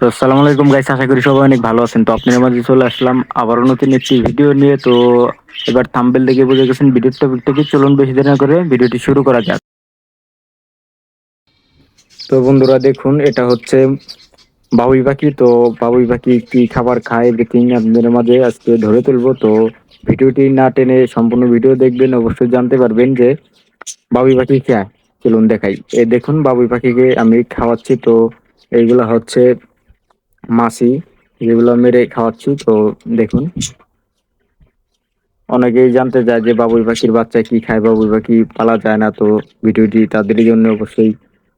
তো আসসালামু আলাইকুম গাইস আশা করি সবাই অনেক ভালো আছেন। তো আপনার মাঝে চলে আসলাম আবারও নতুন একটি ভিডিও নিয়ে। তো এবার থাম্বেল দেখে বুঝে গেছেন ভিডিওর টপিকটা কি চলুন বেশি দেরি না করে ভিডিওটি শুরু করা যাক। তো বন্ধুরা দেখুন, এটা হচ্ছে বাবুই পাখি। তো বাবুই পাখি কি খাবার খায় দেখি আপনাদের মাঝে আজকে ধরে তুলবো। তো ভিডিওটি না টেনে সম্পূর্ণ ভিডিও দেখবেন, অবশ্যই জানতে পারবেন যে বাবুই পাখি খায় চলুন দেখাই। এ দেখুন, বাবুই পাখিকে আমি খাওয়াচ্ছি। তো এইগুলা হচ্ছে মাছি যেগুলো মেরে খাওয়াচ্ছি, তো দেখুন। অনেকেই জানতে চায় যে বাবুই পাখির বাচ্চা কি খায়, বাবুই পাখি পালা যায় না, তো ভিডিওটি তাদের জন্য অবশ্যই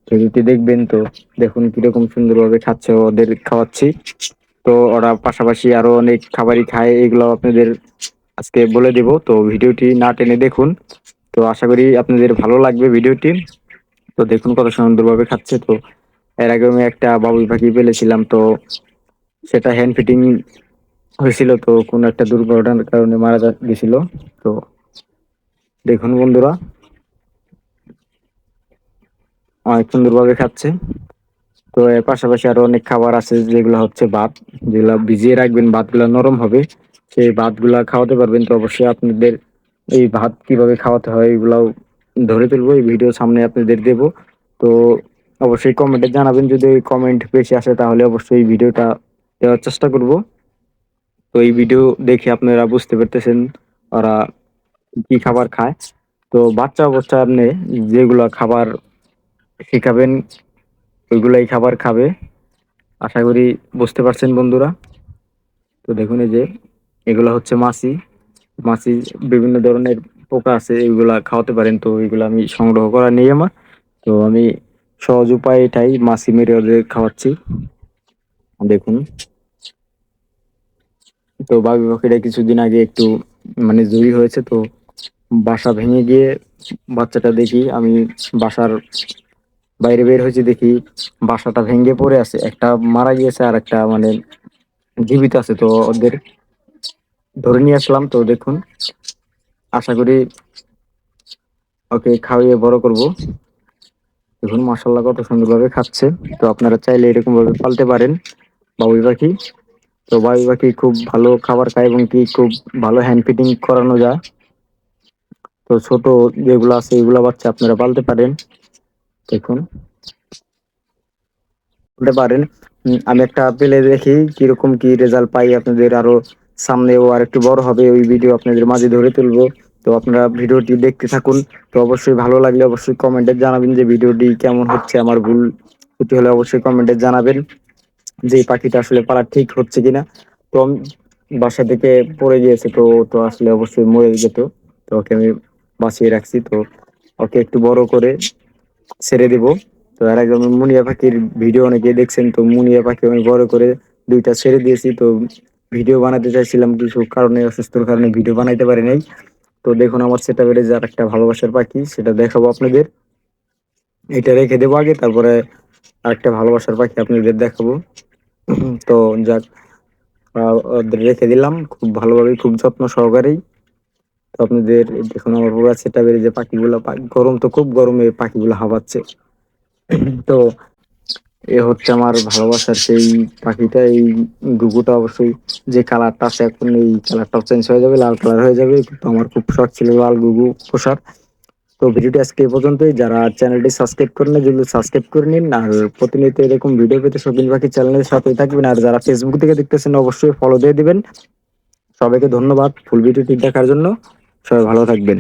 ভিডিওটি দেখবেন, তো দেখুন কীরকম সুন্দরভাবে খাচ্ছে ওদের খাওয়াচ্ছি। তো ওরা পাশাপাশি আরও অনেক খাবারই খায়, এগুলো আপনাদের আজকে বলে দেব, তো ভিডিওটি না টেনে দেখুন। তো আশা করি আপনাদের ভালো লাগবে ভিডিওটি। তো দেখুন কত সুন্দরভাবে খাচ্ছে, তো এর আগে আমি একটা বাবুই পাখি পেলেছিলাম, তো সেটা হ্যান্ড ফিটিং হয়েছিল, তো কোনো একটা দুর্ঘটনার কারণে মারা গেছিল, তো দেখুন বন্ধুরা। অনেক সুন্দরভাবে খাচ্ছে। তো এর পাশাপাশি আরও অনেক খাবার আছে, যেগুলো হচ্ছে ভাত, যেগুলো ভিজিয়ে রাখবেন, ভাতগুলো নরম হবে। সেই ভাতগুলা খাওয়াতে পারবেন, তো অবশ্যই আপনাদের এই ভাত কীভাবে খাওয়াতে হয়, এগুলাও ধরে তুলবো। এই ভিডিও সামনে আপনাদের দেব। তো অবশ্যই কমেন্টে জানাবেন। যদি কমেন্ট বেশি আসে, তাহলে অবশ্যই ভিডিওটা দেওয়ার চেষ্টা করব। তো এই ভিডিও দেখে আপনারা বুঝতে পারতেছেন ওরা কি খাবার খায়। তো বাচ্চা অবস্থা আপনি যেগুলো খাবার শেখাবেন, ওইগুলাই খাবার খাবে। আশা করি বুঝতে পারছেন বন্ধুরা। তো দেখুন এই যে, এগুলো হচ্ছে মাছি। মাছি বিভিন্ন ধরনের পোকা আছে, এগুলা খাওয়াতে পারেন। তো এগুলো আমি সংগ্রহ করা নেই আমার। তো আমি সহজ উপায় এটাই, মাছি মেরে ওদের খাওয়াচ্ছি। দেখুন। তো বাবুই পাখিটা কিছুদিন আগে একটু মানে জুড়ি হয়েছে, তো বাসা ভেঙে গিয়ে বাচ্চাটা দেখি, আমি বাসার বাইরে বের হয়েছি, দেখি বাসাটা ভেঙে পড়ে আছে, একটা মারা গিয়েছে আর একটা মানে জীবিত আছে, তো ওদের ধরে নিয়ে আসলাম, তো দেখুন। আশা করি ওকে খাওয়িয়ে বড় করব। দেখুন মাসাল্লাহ কত সুন্দরভাবে খাচ্ছে। তো আপনারা চাইলে এরকম ভাবে পালতে পারেন বাবুই পাখি। তো বাবুই পাখি খুব ভালো খাবার খায় এবং কি খুব ভালো হ্যান্ড ফিটিং করানো যায়। তো ছোট যেগুলো আছে এগুলো বাচ্চা আপনারা পালতে পারেন। দেখুন। বলতে পারেন। আমি একটা পেলে দেখি কীরকম কি রেজাল্ট পাই আপনাদের আরও সামনেও আর একটু বড় হবে ওই ভিডিও আপনাদের মাঝে ধরে তুলবো। তো আপনারা ভিডিওটি দেখতে থাকুন। তো অবশ্যই ভালো লাগলে অবশ্যই কমেন্টে জানাবেন যে ভিডিওটি কেমন হচ্ছে, আমার ভুল ক্ষতি হলে অবশ্যই কমেন্টে জানাবেন যে পাখিটা আসলে পালা ঠিক হচ্ছে কিনা। তো বাসা থেকে পড়ে গিয়েছে তো তো আসলে অবশ্যই মরে যেত। তো ওকে আমি বাঁচিয়ে রাখছি। তো ওকে একটু বড় করে ছেড়ে দিব। তো আর আমি মুনিয়া পাখির ভিডিও অনেকে দেখছেন, তো মুনিয়া পাখি আমি বড় করে দুইটা ছেড়ে দিয়েছি। তো ভিডিও বানাতে চাইছিলাম, কিছু কারণে, অসুস্থর কারণে ভিডিও বানাইতে পারি নাই। তো দেখুন, আমার সেটা বেড়ে যার একটা ভালোবাসার পাখি, সেটা দেখাবো আপনাদের। এটা রেখে দেবো আগে, তারপরে আরেকটা ভালোবাসার পাখি আপনাদের দেখাবো। তো যাক রেখে দিলাম, খুব ভালোভাবে, খুব যত্ন সহকারেই। তো আপনাদের, দেখুন, আমার পুরো সেটা বেড়ে যে পাখিগুলো, গরম তো খুব গরমে পাখিগুলো হাবাচ্ছে। তো এ হচ্ছে আমার ভালোবাসার সেই পাখিটা, এই গুগুটা অবশ্যই যে কালারটা আছে এখন এই কালারটাও চেঞ্জ হয়ে যাবে, লাল কালার হয়ে যাবে তো আমার খুব শখ ছিল লাল গুগু পোষার। তো ভিডিওটি আজকে এই পর্যন্তই। যারা চ্যানেলটি সাবস্ক্রাইব করেন যদি সাবস্ক্রাইব করে নিন। আর প্রতিনিয়ত এরকম ভিডিও পেতে শৌখিন পাখি চ্যানেলের সাথেই থাকবেন। আর যারা ফেসবুক থেকে দেখতেছেন, অবশ্যই ফলো দিয়ে দিবেন। সবাইকে ধন্যবাদ ফুল ভিডিওটি দেখার জন্য। সবাই ভালো থাকবেন।